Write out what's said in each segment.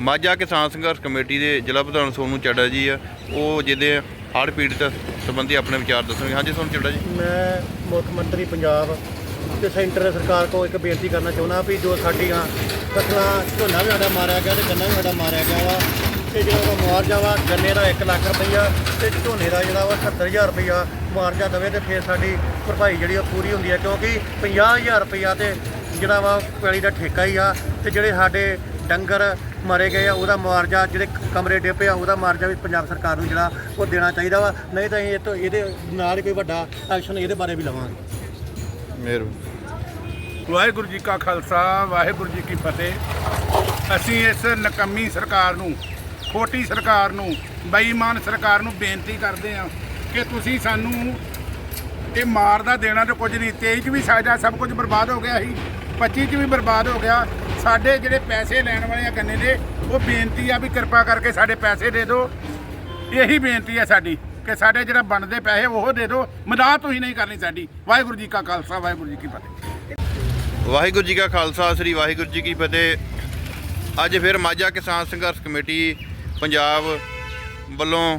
ਮਾਝਾ ਕਿਸਾਨ ਸੰਘਰਸ਼ ਕਮੇਟੀ ਦੇ ਜ਼ਿਲ੍ਹਾ ਪ੍ਰਧਾਨ ਸੋਨੂ ਚੱਡਾ ਜੀ ਆ। ਉਹ ਜਿਹਦੇ ਹੜ੍ਹ ਪੀੜਤ ਸੰਬੰਧੀ ਆਪਣੇ ਵਿਚਾਰ ਦੱਸਣਗੇ। ਹਾਂਜੀ ਸੋਨੂ ਚੱਡਾ ਜੀ। ਮੈਂ ਮੁੱਖ ਮੰਤਰੀ ਪੰਜਾਬ ਤੇ ਸੈਂਟਰ ਸਰਕਾਰ ਕੋਲ ਇੱਕ ਬੇਨਤੀ ਕਰਨਾ ਚਾਹੁੰਦਾ ਵੀ ਜੋ ਸਾਡੀਆਂ ਫਸਲਾਂ ਝੋਨਾ ਵੀ ਸਾਡਾ ਮਾਰਿਆ ਗਿਆ ਤੇ ਗੰਨਾ ਵੀ ਸਾਡਾ ਮਾਰਿਆ ਗਿਆ ਵਾ, ਤੇ ਜਿਹੜਾ ਵਾ ਮੁਆਵਜ਼ਾ ਵਾ ਗੰਨੇ ਦਾ 1 ਲੱਖ ਰੁਪਈਆ ਤੇ ਝੋਨੇ ਦਾ ਜਿਹੜਾ ਵਾ 70000 ਰੁਪਈਆ ਮੁਆਵਜ਼ਾ ਦੇਵੇ ਤੇ ਫਿਰ ਸਾਡੀ ਭਰਪਾਈ ਜਿਹੜੀ ਉਹ ਪੂਰੀ ਹੁੰਦੀ ਹੈ, ਕਿਉਂਕਿ 50000 ਰੁਪਈਆ ਤੇ ਜਿਹੜਾ ਵਾ ਪੈਲੀ ਦਾ ਠੇਕਾ ਹੀ ਆ, ਤੇ ਜਿਹੜੇ ਸਾਡੇ ਡੰਗਰ ਮਾਰੇ ਗਏ ਆ ਉਹਦਾ ਮੁਆਵਜ਼ਾ ਜਿਹੜੇ ਕਮਰੇ ਡਿੱਪੇ ਆ ਉਹਦਾ ਮੁਆਵਜ਼ਾ ਵੀ ਪੰਜਾਬ ਸਰਕਾਰ ਨੂੰ ਜਿਹੜਾ ਉਹ ਦੇਣਾ ਚਾਹੀਦਾ ਵਾ। ਨਹੀਂ ਤਾਂ ਅਸੀਂ ਇਹ ਤੋਂ ਇਹਦੇ ਨਾਲ ਹੀ ਕੋਈ ਵੱਡਾ ਐਕਸ਼ਨ ਇਹਦੇ ਬਾਰੇ ਵੀ ਲਵਾਂਗੇ। ਮਿਹਰਬਾਨੀ ਵਾਹਿਗੁਰੂ ਜੀ ਕਾ ਖਾਲਸਾ ਵਾਹਿਗੁਰੂ ਜੀ ਕੀ ਫਤਿਹ। ਅਸੀਂ ਇਸ ਨਕੰਮੀ ਸਰਕਾਰ ਨੂੰ ਖੋਟੀ ਸਰਕਾਰ ਨੂੰ ਬੇਈਮਾਨ ਸਰਕਾਰ ਨੂੰ ਬੇਨਤੀ ਕਰਦੇ ਹਾਂ ਕਿ ਤੁਸੀਂ ਸਾਨੂੰ ਇਹ ਮਾਰ ਦਾ ਦੇਣਾ ਤੇ ਕੁਝ ਨਹੀਂ। 23 ਚ ਵੀ ਸਾਡਾ ਸਭ ਕੁਝ ਬਰਬਾਦ ਹੋ ਗਿਆ ਸੀ 25 ਚ ਵੀ ਬਰਬਾਦ ਹੋ ਗਿਆ। ਸਾਡੇ ਜਿਹੜੇ ਪੈਸੇ ਲੈਣ ਵਾਲੇ ਆ ਗੰਨੇ ਦੇ, ਉਹ ਬੇਨਤੀ ਆ ਵੀ ਕਿਰਪਾ ਕਰਕੇ ਸਾਡੇ ਪੈਸੇ ਦੇ ਦਿਓ। ਇਹੀ ਬੇਨਤੀ ਆ ਸਾਡੀ ਕਿ ਸਾਡੇ ਜਿਹੜਾ ਬਣਦੇ ਪੈਸੇ ਉਹ ਦੇ ਦਿਓ। ਮਦਦ ਤੁਸੀਂ ਨਹੀਂ ਕਰਨੀ ਸਾਡੀ। ਵਾਹਿਗੁਰੂ ਜੀ ਕਾ ਖਾਲਸਾ, ਵਾਹਿਗੁਰੂ ਜੀ ਕੀ ਫਤਿਹ। ਵਾਹਿਗੁਰੂ ਜੀ ਕਾ ਖਾਲਸਾ, ਸ੍ਰੀ ਵਾਹਿਗੁਰੂ ਜੀ ਕੀ ਫਤਿਹ। ਅੱਜ ਫਿਰ ਮਾਝਾ ਕਿਸਾਨ ਸੰਘਰਸ਼ ਕਮੇਟੀ ਪੰਜਾਬ ਵੱਲੋਂ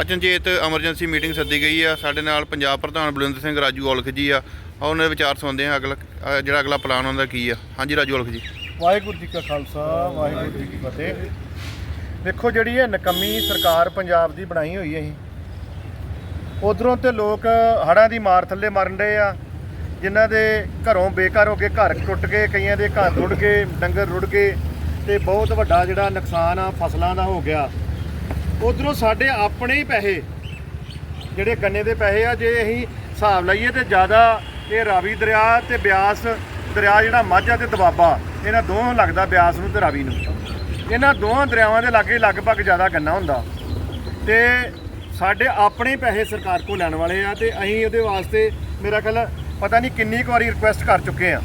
ਅਚਨਚੇਤ ਐਮਰਜੈਂਸੀ ਮੀਟਿੰਗ ਸੱਦੀ ਗਈ ਆ। ਸਾਡੇ ਨਾਲ ਪੰਜਾਬ ਪ੍ਰਧਾਨ ਬਲਵਿੰਦਰ ਸਿੰਘ ਰਾਜੂ ਔਲਖ ਜੀ ਆ। ਉਹਨਾਂ ਦੇ ਵਿਚਾਰ ਸੁਣਦੇ ਹਾਂ। ਅਗਲਾ ਜਿਹੜਾ ਅਗਲਾ ਪਲਾਨ ਹੁੰਦਾ ਕੀ ਆ। ਹਾਂਜੀ ਰਾਜੂ ਔਲਖ ਜੀ। ਵਾਹਿਗੁਰੂ ਜੀ ਕਾ ਖਾਲਸਾ, ਵਾਹਿਗੁਰੂ ਜੀ ਕੀ ਫਤਿਹ। ਦੇਖੋ ਜਿਹੜੀ ਇਹ ਨਕਮੀ ਸਰਕਾਰ ਪੰਜਾਬ ਦੀ ਬਣਾਈ ਹੋਈ ਹੈ ਇਹ। ਉਧਰੋਂ ਤੇ ਲੋਕ ਹੜਾਂ ਦੀ ਮਾਰ ਥੱਲੇ ਮਰਨ ਰਹੇ ਆ। ਜਿਨ੍ਹਾਂ ਦੇ ਘਰੋਂ ਬੇਘਰ ਹੋ ਕੇ ਘਰ ਟੁੱਟ ਗਏ, ਕਈਆਂ ਦੇ ਘਰ ਰੁੜ ਗਏ, ਡੰਗਰ ਰੁੜ ਗਏ ਤੇ ਬਹੁਤ ਵੱਡਾ ਜਿਹੜਾ ਨੁਕਸਾਨ ਆ ਫਸਲਾਂ ਦਾ ਹੋ ਗਿਆ। ਉਧਰੋਂ ਸਾਡੇ ਆਪਣੇ ਹੀ ਪੈਸੇ, ਜਿਹੜੇ ਗੰਨੇ ਦੇ ਪੈਸੇ ਆ, ਜੇ ਅਸੀਂ ਹਿਸਾਬ ਲਾਈਏ ਤੇ ਜ਼ਿਆਦਾ ਇਹ ਰਾਵੀ ਦਰਿਆ ਤੇ ਬਿਆਸ ਦਰਿਆ ਜਿਹੜਾ ਮਾਝਾ ਤੇ ਦਬਾਬਾ, ਇਹਨਾਂ ਦੋਹਾਂ ਲੱਗਦਾ ਬਿਆਸ ਨੂੰ ਤੇ ਰਾਵੀ ਨੂੰ। ਇਹਨਾਂ ਦੋਹਾਂ ਦਰਿਆਵਾਂ ਦੇ ਲਾਗੇ ਲਗਭਗ ਜ਼ਿਆਦਾ ਗੰਨਾ ਹੁੰਦਾ। ਤੇ ਸਾਡੇ ਆਪਣੇ ਪੈਸੇ ਸਰਕਾਰ ਕੋਲ ਲੈਣ ਵਾਲੇ ਆ ਤੇ ਅਸੀਂ ਉਹਦੇ ਵਾਸਤੇ ਮੇਰਾ ਖਿਆਲ ਪਤਾ ਨਹੀਂ ਕਿੰਨੀ ਕੁ ਵਾਰੀ ਰਿਕੁਐਸਟ ਕਰ ਚੁੱਕੇ ਆ।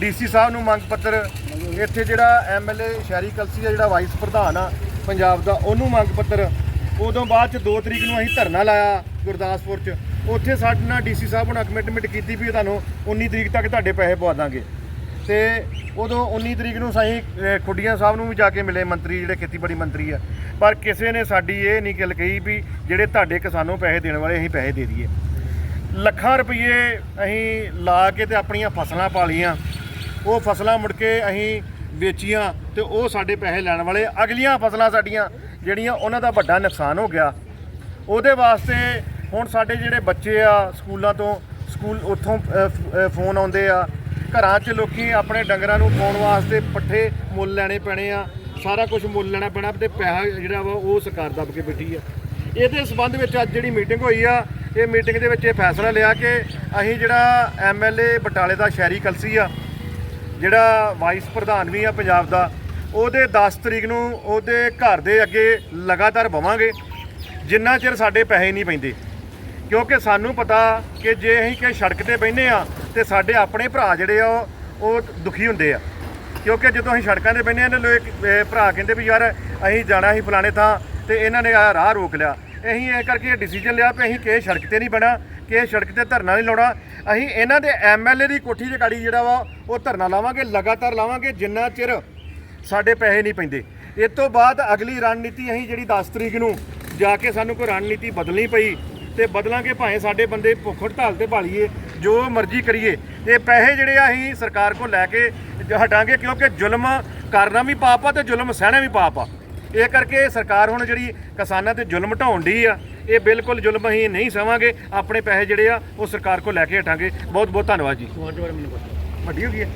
ਡੀਸੀ ਸਾਹਿਬ ਨੂੰ ਮੰਗ ਪੱਤਰ, ਇੱਥੇ ਜਿਹੜਾ ਐਮਐਲਏ ਸ਼ਹਿਰੀ ਕਲਸੀ ਦਾ ਜਿਹੜਾ ਵਾਈਸ ਪ੍ਰਧਾਨ ਆ ਪੰਜਾਬ ਦਾ, ਉਹਨੂੰ ਮੰਗ ਪੱਤਰ। ਉਦੋਂ ਬਾਅਦ ਚ 2 ਤਰੀਕ ਨੂੰ ਅਸੀਂ ਧਰਨਾ ਲਾਇਆ। ਗੁਰਦਾਸਪੁਰ ਚ। ਉੱਥੇ ਸਾਡੇ ਨਾਲ ਡੀਸੀ ਸਾਹਿਬ ਉਹਨਾਂ ਕਮਿਟਮੈਂਟ ਕੀਤੀ ਵੀ ਤੁਹਾਨੂੰ 19 ਤਰੀਕ ਤੱਕ ਤੁਹਾਡੇ ਪੈਸੇ ਪਵਾ ਦਾਂਗੇ। ਤੇ ਉਦੋਂ 19 ਤਰੀਕ ਨੂੰ ਅਸੀਂ ਖੁੱਡੀਆਂ ਸਾਹਿਬ ਨੂੰ ਵੀ ਜਾ ਕੇ ਮਿਲੇ ਮੰਤਰੀ, ਜਿਹੜੇ ਖੇਤੀਬਾੜੀ ਮੰਤਰੀ ਆ। ਪਰ ਕਿਸੇ ਨੇ ਸਾਡੀ ਇਹ ਨਹੀਂ ਗੱਲ ਕਹੀ ਵੀ ਜਿਹੜੇ ਤੁਹਾਡੇ ਕਿਸਾਨੋਂ ਪੈਸੇ ਦੇਣ ਵਾਲੇ ਅਸੀਂ ਪੈਸੇ ਦੇ ਦਈਏ। ਲੱਖਾਂ ਰੁਪਏ ਅਸੀਂ ਲਾ ਕੇ ਤੇ ਆਪਣੀਆਂ ਫਸਲਾਂ ਪਾਲੀਆਂ। ਉਹ ਫਸਲਾਂ ਮੁੜ ਕੇ ਅਸੀਂ ਵੇਚੀਆਂ ਤੇ ਉਹ ਸਾਡੇ ਪੈਸੇ ਲੈਣ ਵਾਲੇ ਅਗਲੀਆਂ ਫਸਲਾਂ ਸਾਡੀਆਂ ਜਿਹੜੀਆਂ ਉਹਨਾਂ ਦਾ ਵੱਡਾ ਨੁਕਸਾਨ ਹੋ ਗਿਆ। ਉਹਦੇ ਵਾਸਤੇ ਹੁਣ ਸਾਡੇ ਜਿਹੜੇ ਬੱਚੇ ਆ ਸਕੂਲਾਂ ਤੋਂ, ਸਕੂਲ ਉੱਥੋਂ ਫੋਨ ਆਉਂਦੇ ਆ। ਘਰਾਂ 'ਚ ਲੋਕੀ ਆਪਣੇ ਡੰਗਰਾਂ ਨੂੰ ਪਾਉਣ ਵਾਸਤੇ ਪੱਠੇ ਮੁੱਲ ਲੈਣੇ ਪੈਣੇ ਆ, ਸਾਰਾ ਕੁਝ ਮੁੱਲ ਲੈਣਾ ਪੈਣਾ, ਤੇ ਪੈਸਾ ਜਿਹੜਾ ਵਾ ਉਹ ਸਰਕਾਰ ਦੱਬ ਕੇ ਬੈਠੀ ਆ। ਇਹਦੇ ਸਬੰਧ ਵਿੱਚ ਅੱਜ ਜਿਹੜੀ ਮੀਟਿੰਗ ਹੋਈ ਆ, ਇਹ ਮੀਟਿੰਗ ਦੇ ਵਿੱਚ ਇਹ ਫੈਸਲਾ ਲਿਆ ਕਿ ਅਸੀਂ ਜਿਹੜਾ ਐਮਐਲਏ ਬਟਾਲੇ ਦਾ ਸ਼ਹਿਰੀ ਕਲਸੀ ਆ, ਜਿਹੜਾ ਵਾਈਸ ਪ੍ਰਧਾਨ ਵੀ ਆ ਪੰਜਾਬ ਦਾ, ਉਹਦੇ 10 ਤਰੀਕ ਨੂੰ ਉਹਦੇ ਘਰ ਦੇ ਅੱਗੇ ਲਗਾਤਾਰ ਬਵਾਂਗੇ। ਜਿੰਨਾ ਚਿਰ ਸਾਡੇ ਪੈਸੇ ਨਹੀਂ ਪੈਂਦੇ। ਕਿਉਂਕਿ ਸਾਨੂੰ ਪਤਾ ਕਿ ਜੇ ਅਸੀਂ ਕਿ ਸੜਕ ਤੇ ਬੈਠੇ ਆ ਤੇ ਸਾਡੇ ਆਪਣੇ ਭਰਾ ਜਿਹੜੇ ਆ, ਉਹ- ਦੁਖੀ ਹੁੰਦੇ ਆ। ਕਿਉਂਕਿ ਜਦੋਂ ਅਸੀਂ ਸੜਕਾਂ ਤੇ ਬੈਠੇ ਆ ਨਾ ਲੋਕ ਭਰਾ ਕਹਿੰਦੇ ਵੀ ਯਾਰ ਅਸੀਂ ਜਾਣਾ ਸੀ ਫਲਾਣੇ ਥਾਂ ਤੇ ਇਹਨਾਂ ਨੇ ਆ ਰਾਹ ਰੋਕ ਲਿਆ। ਅਸੀਂ ਇਹ ਕਰਕੇ ਇਹ ਡਿਸੀਜਨ ਲਿਆ ਵੀ ਅਸੀਂ ਕਿਸੇ ਸੜਕ ਤੇ ਨਹੀਂ ਬਣਾ ਕਿਸੇ ਸੜਕ ਤੇ ਧਰਨਾ ਨਹੀਂ ਲਾਉਣਾ। ਅਸੀਂ ਇਹਨਾਂ ਦੇ ਐਮਐਲਏ ਦੀ ਕੋਠੀ ਦੇ ਗਾੜੀ ਜਿਹੜਾ ਵਾ, ਉਹ ਧਰਨਾ ਲਾਵਾਂਗੇ, ਲਗਾਤਾਰ ਲਾਵਾਂਗੇ, ਜਿੰਨਾ ਚਿਰ ਸਾਡੇ ਪੈਸੇ ਨਹੀਂ ਪੈਂਦੇ। ਇਸ ਤੋਂ ਬਾਅਦ ਅਗਲੀ ਰਣਨੀਤੀ ਅਸੀਂ ਜਿਹੜੀ 10 ਤਰੀਕ ਨੂੰ ਜਾ ਕੇ ਸਾਨੂੰ ਕੋਈ ਰਣਨੀਤੀ ਬਦਲਣੀ ਪਈ ਤੇ ਬਦਲਾਂਗੇ ਭਾਵੇਂ ਸਾਡੇ ਬੰਦੇ ਭੁੱਖ ਹੜਤਾਲ ਤੇ ਭਾਲੀਏ ਜੋ ਮਰਜ਼ੀ ਕਰੀਏ। ਇਹ ਪੈਸੇ ਜਿਹੜੇ ਆ ਅਸੀਂ ਸਰਕਾਰ ਕੋਲ ਲੈ ਕੇ ਹਟਾਂਗੇ ਕਿਉਂਕਿ ਜ਼ੁਲਮ ਕਰਨਾ ਵੀ ਪਾਪ ਆ ਤੇ ਜ਼ੁਲਮ ਸਹਿਣਾ ਵੀ ਪਾਪ ਆ। ਇਹ ਕਰਕੇ ਸਰਕਾਰ ਹੁਣ ਜਿਹੜੀ ਕਿਸਾਨਾਂ ਤੇ ਜ਼ੁਲਮ ਢਾਉਣ ਡਈ ਆ ਇਹ ਬਿਲਕੁਲ ਜ਼ੁਲਮ ਅਸੀਂ ਨਹੀਂ ਸਵਾਂਗੇ ਆਪਣੇ ਪੈਸੇ ਜਿਹੜੇ ਆ ਉਹ ਸਰਕਾਰ ਕੋਲ ਲੈ ਕੇ ਹਟਾਂਗੇ। ਬਹੁਤ ਬਹੁਤ ਧੰਨਵਾਦ ਜੀ। ਵੱਡੀ ਹੋ ਗਈ ਹੈ।